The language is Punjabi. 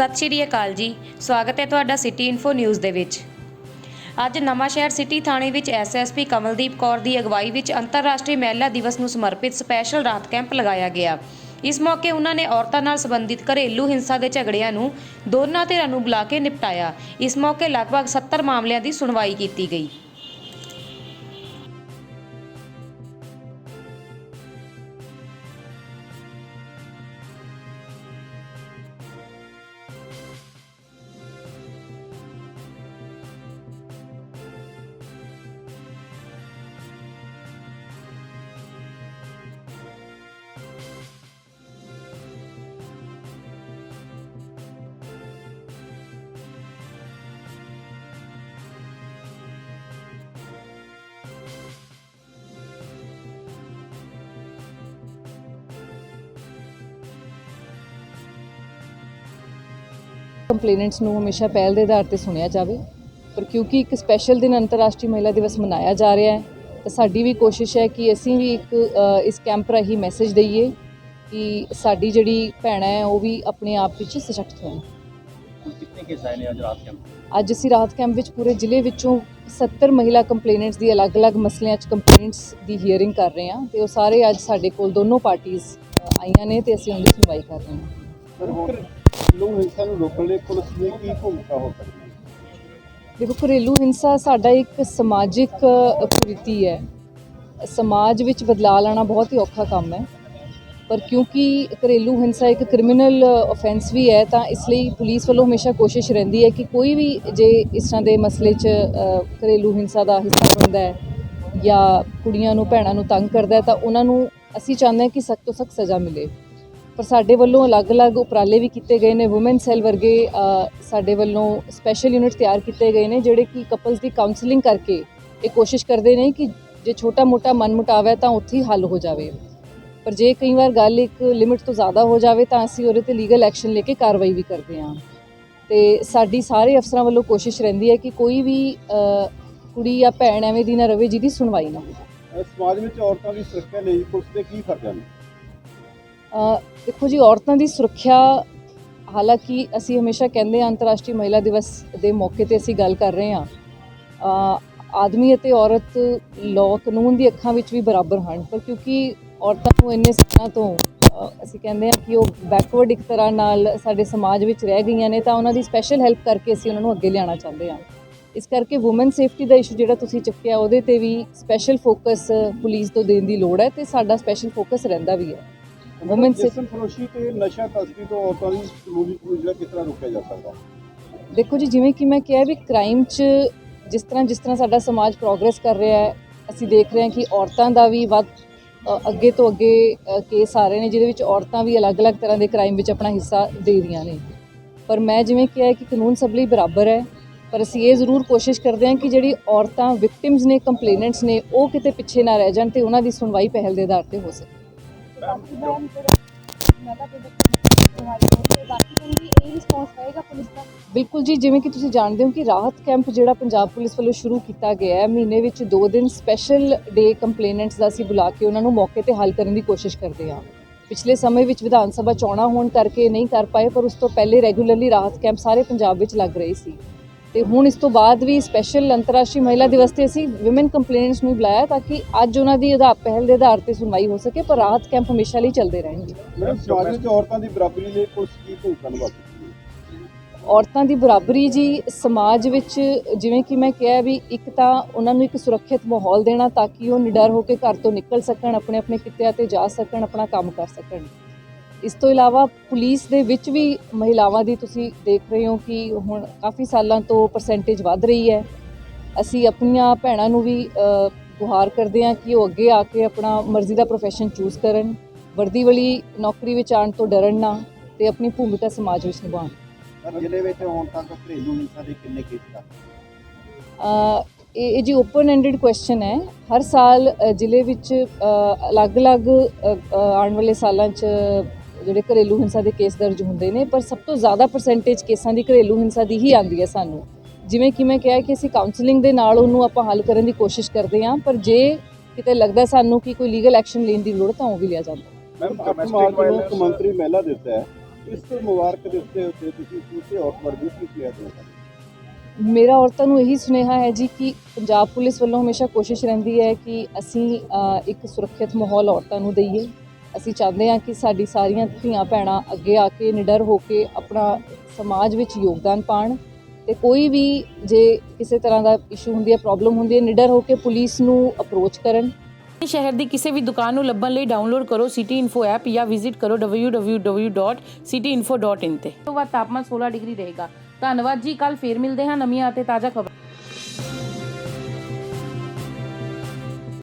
ਸਤਿ ਸ਼੍ਰੀ ਅਕਾਲ ਜੀ। ਸਵਾਗਤ ਹੈ ਤੁਹਾਡਾ ਸਿਟੀ ਇਨਫੋ ਨਿਊਜ਼ ਦੇ ਵਿੱਚ। ਅੱਜ ਨਵਾਂਸ਼ਹਿਰ ਸਿਟੀ ਥਾਣੇ ਵਿੱਚ ਐਸਐਸਪੀ ਕਮਲਦੀਪ ਕੌਰ ਦੀ ਅਗਵਾਈ ਵਿੱਚ ਅੰਤਰਰਾਸ਼ਟਰੀ ਮਹਿਲਾ ਦਿਵਸ ਨੂੰ ਸਮਰਪਿਤ ਸਪੈਸ਼ਲ ਰਾਤ ਕੈਂਪ ਲਗਾਇਆ ਗਿਆ। ਇਸ ਮੌਕੇ ਉਹਨਾਂ ਨੇ ਔਰਤਾਂ ਨਾਲ ਸੰਬੰਧਿਤ ਘਰੇਲੂ ਹਿੰਸਾ ਦੇ ਝਗੜਿਆਂ ਨੂੰ ਦੋਨਾਂ ਧਿਰਾਂ ਨੂੰ ਬੁਲਾ ਕੇ ਨਿਪਟਾਇਆ। ਇਸ ਮੌਕੇ ਲਗਭਗ 70 ਮਾਮਲਿਆਂ ਦੀ ਸੁਣਵਾਈ ਕੀਤੀ ਗਈ। ਕੰਪਲੇਨੈਂਟਸ ਨੂੰ ਹਮੇਸ਼ਾ ਪਹਿਲ ਦੇ ਆਧਾਰ ਤੇ ਸੁਣਿਆ ਜਾਵੇ। ਪਰ ਕਿਉਂਕਿ ਇੱਕ ਸਪੈਸ਼ਲ ਦਿਨ ਅੰਤਰਰਾਸ਼ਟਰੀ ਮਹਿਲਾ ਦਿਵਸ ਮਨਾਇਆ ਜਾ ਰਿਹਾ ਹੈ ਤਾਂ ਸਾਡੀ ਵੀ ਕੋਸ਼ਿਸ਼ ਹੈ ਕਿ ਅਸੀਂ ਵੀ ਇੱਕ ਇਸ ਕੈਂਪ ਰਾਹੀਂ ਮੈਸੇਜ ਦਈਏ ਕਿ ਸਾਡੀ ਜਿਹੜੀ ਭੈਣਾਂ ਹੈ ਉਹ ਵੀ ਆਪਣੇ ਆਪ ਵਿੱਚ ਸਸ਼ਕਤ ਹੋਣ। ਕਿੰਨੇ ਕੇਸ ਆਏ ਨੇ ਅੱਜ ਰਾਤ ਕੈਂਪ ਅੱਜ ਅਸੀਂ ਰਾਤ ਕੈਂਪ ਵਿੱਚ ਪੂਰੇ ਜ਼ਿਲ੍ਹੇ ਵਿੱਚੋਂ 70 ਮਹਿਲਾ ਕੰਪਲੇਨੈਂਟਸ ਦੀ ਅਲੱਗ-ਅਲੱਗ ਮਸਲਿਆਂ 'ਚ ਕੰਪਲੇਨੈਂਟਸ ਦੀ ਹੀਅਰਿੰਗ ਕਰ ਰਹੇ ਹਾਂ ਤੇ ਉਹ ਸਾਰੇ ਅੱਜ ਸਾਡੇ ਕੋਲ ਦੋਨੋਂ ਪਾਰਟੀਆਂ ਆਈਆਂ ਨੇ ਤੇ ਅਸੀਂ ਉਹਨਾਂ ਦੀ ਸੁਣਵਾਈ ਕਰ ਰਹੇ ਹਾਂ। ਸਰ ਹਿੰਸਾ ਨੂੰ ਰੋਕਣ ਲਈ ਪੁਲਿਸ ਦੀ ਕੀ ਭੂਮਿਕਾ ਹੋ ਸਕਦੀ ਹੈ? ਦੇਖੋ ਘਰੇਲੂ ਹਿੰਸਾ ਸਾਡਾ ਇੱਕ ਸਮਾਜਿਕ ਅ, ਕੁਰੀਤੀ ਹੈ। ਸਮਾਜ ਵਿੱਚ ਬਦਲਾਅ ਲਾਣਾ ਬਹੁਤ ਹੀ ਔਖਾ ਕੰਮ ਹੈ। ਪਰ ਕਿਉਂਕਿ ਘਰੇਲੂ ਹਿੰਸਾ ਇੱਕ ਕ੍ਰਿਮੀਨਲ ਆਫੈਂਸ ਵੀ ਹੈ ਤਾਂ ਇਸ ਲਈ ਪੁਲਿਸ ਵੱਲੋਂ ਹਮੇਸ਼ਾ ਕੋਸ਼ਿਸ਼ ਰਹਿੰਦੀ ਹੈ ਕਿ ਕੋਈ ਵੀ ਜੇ ਇਸ ਤਰ੍ਹਾਂ ਦੇ ਮਸਲੇ 'ਚ ਘਰੇਲੂ ਹਿੰਸਾ ਦਾ ਹਿੱਸਾ ਬਣਦਾ ਹੈ ਜਾਂ ਕੁੜੀਆਂ ਨੂੰ ਭੈਣਾਂ ਨੂੰ ਤੰਗ ਕਰਦਾ ਹੈ ਤਾਂ ਉਹਨਾਂ ਨੂੰ ਅਸੀਂ ਚਾਹੁੰਦੇ ਹਾਂ ਕਿ ਸਖਤ ਤੋਂ ਸਖਤ ਸਜ਼ਾ ਮਿਲੇ। ਪਰ ਸਾਡੇ ਵੱਲੋਂ ਅਲੱਗ-ਅਲੱਗ ਉਪਰਾਲੇ ਵੀ ਕੀਤੇ ਗਏ ਨੇ ਔਮਨ ਸੈੱਲ ਵਰਗੇ ਸਾਡੇ ਵੱਲੋਂ ਸਪੈਸ਼ਲ ਯੂਨਿਟ ਤਿਆਰ ਕੀਤੇ ਗਏ ਨੇ, ਜਿਹੜੇ ਕਿ ਕਪਲਸ ਦੀ ਕਾਉਂਸਲਿੰਗ ਕਰਕੇ ਇਹ ਕੋਸ਼ਿਸ਼ ਕਰਦੇ ਨੇ ਕਿ ਜੇ ਛੋਟਾ-ਮੋਟਾ ਮਨਮੁਟਾਵ ਹੈ ਤਾਂ ਉੱਥੇ ਹੀ ਹੱਲ ਹੋ ਜਾਵੇ। ਪਰ ਜੇ ਕਈ ਵਾਰ ਗੱਲ ਇੱਕ ਲਿਮਿਟ ਤੋਂ ਜ਼ਿਆਦਾ ਹੋ ਜਾਵੇ ਤਾਂ ਅਸੀਂ ਉਹਦੇ ਤੇ ਲੀਗਲ ਐਕਸ਼ਨ ਲੈ ਕੇ ਕਾਰਵਾਈ ਵੀ ਕਰਦੇ ਹਾਂ। ਤੇ ਸਾਡੀ ਸਾਰੇ ਅਫਸਰਾਂ ਵੱਲੋਂ ਕੋਸ਼ਿਸ਼ ਰਹਿੰਦੀ ਹੈ ਕਿ ਕੋਈ ਵੀ ਕੁੜੀ ਜਾਂ ਭੈਣ ਐਵੇਂ ਦੀ ਨਾ ਰਵੇ ਜਿਹਦੀ ਸੁਣਵਾਈ ਨਾ ਹੋਵੇ। ਸਮਾਜ ਵਿੱਚ ਔਰਤਾਂ ਦੀ ਸੁਰੱਖਿਆ ਲਈ ਪੁਲਿਸ ਦੇ ਕੀ ਫਰਜ਼ ਹਨ ਦੇਖੋ ਜੀ, ਔਰਤਾਂ ਦੀ ਸੁਰੱਖਿਆ, ਹਾਲਾਂਕਿ ਅਸੀਂ ਹਮੇਸ਼ਾ ਕਹਿੰਦੇ ਹਾਂ ਅੰਤਰਰਾਸ਼ਟਰੀ ਮਹਿਲਾ ਦਿਵਸ ਦੇ ਮੌਕੇ ਤੇ ਅਸੀਂ ਗੱਲ ਕਰ ਰਹੇ ਹਾਂ ਆਦਮੀ ਅਤੇ ਔਰਤ ਲਾਅ ਕਾਨੂੰਨ ਦੀ ਅੱਖਾਂ ਵਿੱਚ ਵੀ ਬਰਾਬਰ ਹਨ, ਪਰ ਕਿਉਂਕਿ ਔਰਤਾਂ ਨੂੰ ਇੰਨੇ ਸਾਲਾਂ ਤੋਂ ਅਸੀਂ ਕਹਿੰਦੇ ਹਾਂ ਕਿ ਉਹ ਬੈਕਵਰਡ ਇੱਕ ਤਰ੍ਹਾਂ ਨਾਲ ਸਾਡੇ ਸਮਾਜ ਵਿੱਚ ਰਹਿ ਗਈਆਂ ਨੇ, ਤਾਂ ਉਹਨਾਂ ਦੀ ਸਪੈਸ਼ਲ ਹੈਲਪ ਕਰਕੇ ਅਸੀਂ ਉਹਨਾਂ ਨੂੰ ਅੱਗੇ ਲਿਆਉਣਾ ਚਾਹੁੰਦੇ ਹਾਂ। ਇਸ ਕਰਕੇ ਔਮਨ ਸੇਫਟੀ ਦਾ ਇਸ਼ੂ ਜਿਹੜਾ ਤੁਸੀਂ ਚੱਕਿਆ, ਉਹਦੇ ਤੇ ਵੀ ਸਪੈਸ਼ਲ ਫੋਕਸ ਪੁਲਿਸ ਤੋਂ ਦੇਣ ਦੀ ਲੋੜ ਹੈ ਤੇ ਸਾਡਾ ਸਪੈਸ਼ਲ ਫੋਕਸ ਰਹਿੰਦਾ ਵੀ ਹੈ। Safe- ਜਿਸਮ ਫਰੋਸ਼ੀ ਤੇ ਨਸ਼ਾ ਤਸਕਰੀ ਤੋਂ ਔਰਤਾਂ ਦੀ ਕਾਨੂੰਨੀ ਜਿਹੜਾ ਕਿਸ ਤਰ੍ਹਾਂ ਰੋਕਿਆ ਜਾ ਸਕਦਾ? ਦੇਖੋ ਜੀ ਜਿਵੇਂ ਕਿ ਮੈਂ ਕਿਹਾ ਵੀ ਕ੍ਰਾਈਮ 'ਚ ਜਿਸ ਤਰ੍ਹਾਂ ਜਿਸ ਤਰ੍ਹਾਂ ਸਾਡਾ ਸਮਾਜ ਪ੍ਰੋਗਰੈਸ ਕਰ ਰਿਹਾ ਹੈ ਅਸੀਂ ਦੇਖ ਰਹੇ ਹਾਂ ਕਿ ਔਰਤਾਂ ਦਾ ਵੀ ਵੱਧ ਅੱਗੇ ਤੋਂ ਅੱਗੇ ਕੇਸ ਆ ਰਹੇ ਨੇ ਜਿਹਦੇ ਵਿੱਚ ਔਰਤਾਂ ਵੀ ਅਲੱਗ-ਅਲੱਗ ਤਰ੍ਹਾਂ ਦੇ ਕ੍ਰਾਈਮ ਵਿੱਚ ਆਪਣਾ ਹਿੱਸਾ ਦੇ ਰਹੀਆਂ ਨੇ। ਪਰ ਮੈਂ ਜਿਵੇਂ ਕਿਹਾ ਕਿ ਕਾਨੂੰਨ ਸਭ ਲਈ ਬਰਾਬਰ ਹੈ ਪਰ ਅਸੀਂ ਇਹ ਜ਼ਰੂਰ ਕੋਸ਼ਿਸ਼ ਕਰਦੇ ਹਾਂ ਕਿ ਜਿਹੜੀ ਔਰਤਾਂ ਵਿਕਟਿਮਸ ਨੇ ਕੰਪਲੇਨੈਂਟਸ ਨੇ ਉਹ ਕਿਤੇ ਪਿੱਛੇ ਨਾ ਰਹਿ ਜਾਣ ਤੇ ਉਹਨਾਂ ਦੀ ਸੁਣਵਾਈ ਪਹਿਲ ਦੇ ਆਧਾਰ ਤੇ ਹੋ ਸਕੇ। ਬਿਲਕੁਲ ਜੀ, ਜਿਵੇਂ ਕਿ ਤੁਸੀਂ ਜਾਣਦੇ ਹੋ ਕਿ ਰਾਹਤ ਕੈਂਪ ਜਿਹੜਾ ਪੰਜਾਬ ਪੁਲਿਸ ਵੱਲੋਂ ਸ਼ੁਰੂ ਕੀਤਾ ਗਿਆ ਹੈ, ਮਹੀਨੇ ਵਿੱਚ 2 ਦਿਨ ਸਪੈਸ਼ਲ ਡੇ ਕੰਪਲੇਨੈਂਟਸ ਦਾ ਅਸੀਂ ਬੁਲਾ ਕੇ ਉਹਨਾਂ ਨੂੰ ਮੌਕੇ ਤੇ ਹੱਲ ਕਰਨ ਦੀ ਕੋਸ਼ਿਸ਼ ਕਰਦੇ ਹਾਂ। ਪਿਛਲੇ ਸਮੇਂ ਵਿੱਚ ਵਿਧਾਨ ਸਭਾ ਚੋਣਾਂ ਹੋਣ ਕਰਕੇ ਨਹੀਂ ਕਰ ਪਾਏ, ਪਰ ਉਸ ਤੋਂ ਪਹਿਲੇ ਰੈਗੂਲਰਲੀ ਰਾਹਤ ਕੈਂਪ ਸਾਰੇ ਪੰਜਾਬ ਵਿੱਚ ਲੱਗ ਰਹੇ ਸੀ। ਤੇ ਹੁਣ ਇਸ ਤੋਂ ਬਾਅਦ ਵੀ ਸਪੈਸ਼ਲ ਅੰਤਰਰਾਸ਼ਟਰੀ ਮਹਿਲਾ ਦਿਵਸ ਤੇ ਅਸੀਂ ਔਮਨ ਕੰਪਲੇਨੈਂਟਸ ਨੂੰ ਬੁਲਾਇਆ ਤਾਂ ਕਿ ਅੱਜ ਉਹਨਾਂ ਦੀ ਆਧਾਰ ਪਹਿਲ ਦੇ ਆਧਾਰ ਤੇ ਸੁਣਵਾਈ ਹੋ ਸਕੇ ਪਰ ਰਾਹਤ ਕੈਂਪ ਹਮੇਸ਼ਾ ਲਈ ਚੱਲਦੇ ਰਹਿਣਗੇ। ਮੈਡਮ ਸਮਾਜ ਵਿੱਚ ਔਰਤਾਂ ਦੀ ਬਰਾਬਰੀ ਲਈ ਪੁਲਿਸ ਕੀ ਭੂਮਿਕਾ ਨਿਭਾ ਸਕਦੀ ਹੈ? ਔਰਤਾਂ ਦੀ ਬਰਾਬਰੀ ਜੀ ਸਮਾਜ ਵਿੱਚ ਜਿਵੇਂ ਕਿ ਮੈਂ ਕਿਹਾ ਵੀ ਇੱਕ ਤਾਂ ਉਹਨਾਂ ਨੂੰ ਇੱਕ ਸੁਰੱਖਿਅਤ ਮਾਹੌਲ ਦੇਣਾ ਤਾਂ ਕਿ ਉਹ ਨਿਡਰ ਹੋ ਕੇ ਘਰ ਤੋਂ ਨਿਕਲ ਸਕਣ ਆਪਣੇ ਆਪਣੇ ਕਿੱਤਿਆਂ ਤੇ ਜਾ ਸਕਣ ਆਪਣਾ ਕੰਮ ਕਰ ਸਕਣ। ਇਸ ਤੋਂ ਇਲਾਵਾ ਪੁਲਿਸ ਦੇ ਵਿੱਚ ਵੀ ਮਹਿਲਾਵਾਂ ਦੀ ਤੁਸੀਂ ਦੇਖ ਰਹੇ ਹੋ ਕਿ ਹੁਣ ਕਾਫੀ ਸਾਲਾਂ ਤੋਂ ਪਰਸੈਂਟੇਜ ਵੱਧ ਰਹੀ ਹੈ। ਅਸੀਂ ਆਪਣੀਆਂ ਭੈਣਾਂ ਨੂੰ ਵੀ ਗੁਹਾਰ ਕਰਦੇ ਹਾਂ ਕਿ ਉਹ ਅੱਗੇ ਆ ਕੇ ਆਪਣਾ ਮਰਜ਼ੀ ਦਾ profession ਚੂਜ਼ ਕਰਨ। ਵਰਦੀ ਵਾਲੀ ਨੌਕਰੀ ਵਿੱਚ ਆਉਣ ਤੋਂ ਡਰਨ ਨਾ ਤੇ ਆਪਣੀ ਭੂਮਿਕਾ ਸਮਾਜ ਵਿੱਚ ਨਿਭਾਉਣ। ਜ਼ਿਲ੍ਹੇ ਵਿੱਚ ਹੁਣ ਤੱਕ ਘਰੇਲੂ ਹਿੰਸਾ ਦੇ ਕਿੰਨੇ ਕੇਸ ਦਾ ਅ, ਇਹ ਇਹ ਜੀ ਓਪਨ ਐਂਡਡ ਕੁਐਸਚਨ ਹੈ। ਹਰ ਸਾਲ ਜ਼ਿਲ੍ਹੇ ਵਿੱਚ ਅਲੱਗ-ਅਲੱਗ ਆਉਣ ਵਾਲੇ ਸਾਲਾਂ 'ਚ ਜਿਹੜੇ ਘਰੇਲੂ ਹਿੰਸਾ ਦੇ ਕੇਸ ਦਰਜ ਹੁੰਦੇ ਨੇ ਪਰ ਸਭ ਤੋਂ ਜ਼ਿਆਦਾ ਪਰਸੈਂਟੇਜ ਕੇਸਾਂ ਦੀ ਘਰੇਲੂ ਹਿੰਸਾ ਦੀ ਹੀ ਆਉਂਦੀ ਹੈ ਸਾਨੂੰ। ਜਿਵੇਂ ਕਿ ਮੈਂ ਕਿਹਾ ਕਿ ਅਸੀਂ ਕਾਉਂਸਲਿੰਗ ਦੇ ਨਾਲ ਉਹਨੂੰ ਆਪਾਂ ਹੱਲ ਕਰਨ ਦੀ ਕੋਸ਼ਿਸ਼ ਕਰਦੇ ਹਾਂ ਪਰ ਜੇ ਕਿਤੇ ਲੱਗਦਾ ਸਾਨੂੰ ਕਿ ਕੋਈ ਲੀਗਲ ਐਕਸ਼ਨ ਲੈਣ ਦੀ ਲੋੜ ਤਾਂ ਉਹ ਵੀ ਲਿਆ ਜਾਂਦਾ। ਮੈਮ 8 ਮਾਰਚ ਨੂੰ ਇੱਕ ਮੰਤਰੀ ਮਹਿਲਾ ਦਿੱਤਾ ਹੈ। ਇਸ ਮੁਬਾਰਕ ਦੇ ਉੱਤੇ ਉੱਤੇ ਤੁਸੀਂ ਪੂਰੇ ਔਰਤ ਵਰਗ ਨੂੰ ਕੀ ਕਿਹਾ ਮੇਰਾ ਔਰਤਾਂ ਨੂੰ ਇਹੀ ਸੁਨੇਹਾ ਹੈ ਜੀ ਕਿ ਪੰਜਾਬ ਪੁਲਿਸ ਵੱਲੋਂ ਹਮੇਸ਼ਾ ਕੋਸ਼ਿਸ਼ ਰਹਿੰਦੀ ਹੈ ਕਿ ਅਸੀਂ ਇੱਕ ਸੁਰੱਖਿਅਤ ਮਾਹੌਲ ਔਰਤਾਂ ਨੂੰ ਦਈਏ। ਅਸੀਂ ਚਾਹੁੰਦੇ ਹਾਂ ਕਿ ਸਾਡੀ ਸਾਰੀਆਂ ਧੀਆਂ ਭੈਣਾਂ ਅੱਗੇ ਆ ਕੇ ਨਿਡਰ ਹੋ ਕੇ ਆਪਣਾ ਸਮਾਜ ਵਿੱਚ ਯੋਗਦਾਨ ਪਾਣ ਤੇ ਕੋਈ ਵੀ ਜੇ ਕਿਸੇ ਤਰ੍ਹਾਂ ਦਾ ਇਸ਼ੂ ਹੁੰਦੀ ਹੈ ਪ੍ਰੋਬਲਮ ਹੁੰਦੀ ਹੈ ਨਿਡਰ ਹੋ ਕੇ ਪੁਲਿਸ ਨੂੰ ਅਪਰੋਚ ਕਰਨ। ਸ਼ਹਿਰ ਦੀ ਕਿਸੇ ਵੀ ਦੁਕਾਨ ਨੂੰ ਲੱਭਣ ਲਈ ਡਾਊਨਲੋਡ ਕਰੋ ਸਿਟੀ ਇਨਫੋ ਐਪ ਜਾਂ ਵਿਜ਼ਿਟ ਕਰੋ www.cityinfo.in ਤੇ। ਤੋਂ ਬਾਅਦ ਤਾਪਮਾਨ 16 ਡਿਗਰੀ ਰਹੇਗਾ। ਧੰਨਵਾਦ ਜੀ ਕੱਲ ਫੇਰ ਮਿਲਦੇ ਹਾਂ ਨਵੀਆਂ ਅਤੇ ਤਾਜ਼ਾ ਖਬਰ।